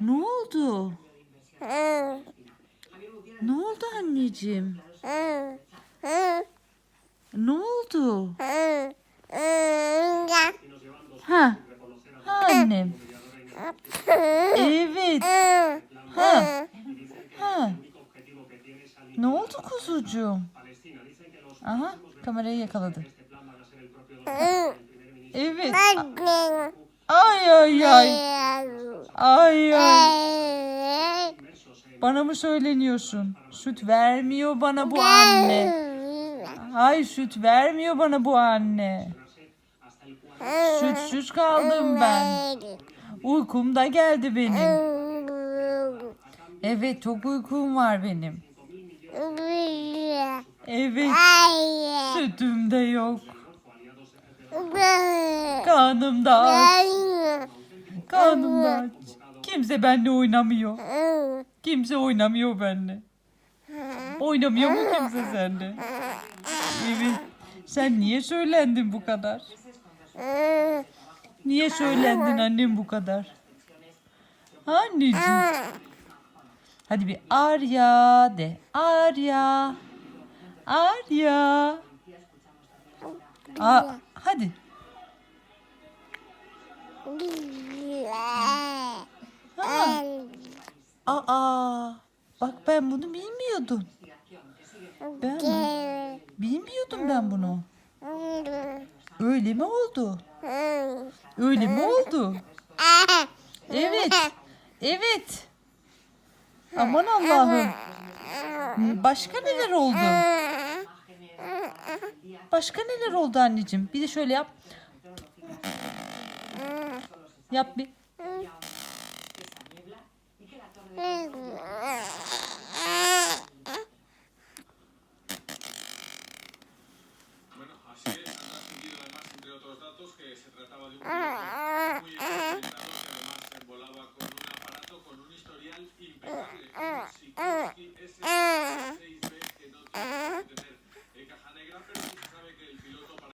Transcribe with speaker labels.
Speaker 1: Ne oldu? Ne oldu anneciğim? Ne oldu? Ha. Ha annem. Evet. Ha. Ha. Ne oldu kuzucuğum? Aha kamerayı yakaladı. Evet. Ay ay ay. Ay ay. Bana mı söyleniyorsun? Süt vermiyor bana bu anne. Ay süt vermiyor bana bu anne. Sütsüz kaldım ben. Uykum da geldi benim. Evet çok uykum var benim. Evet sütüm de yok. Karnım da aç. Karnım da aç. Kimse benimle oynamıyor. Kimse oynamıyor benimle. Oynamıyor mu kimse seninle? Evet. Sen niye söylendin bu kadar? Niye söylendin annem bu kadar? Anneciğim. Hadi bir Arya de. Arya. Arya. Aa, hadi. Aa, bak ben bunu bilmiyordum. Ben bilmiyordum ben bunu. Öyle mi oldu? Öyle mi oldu? Evet. Evet. Aman Allah'ım. Başka neler oldu? Başka neler oldu anneciğim? Bir de şöyle yap. Yap bir.
Speaker 2: que se trataba de un piloto muy experimentado que además volaba con un aparato con un historial impecable. Un Sikorsky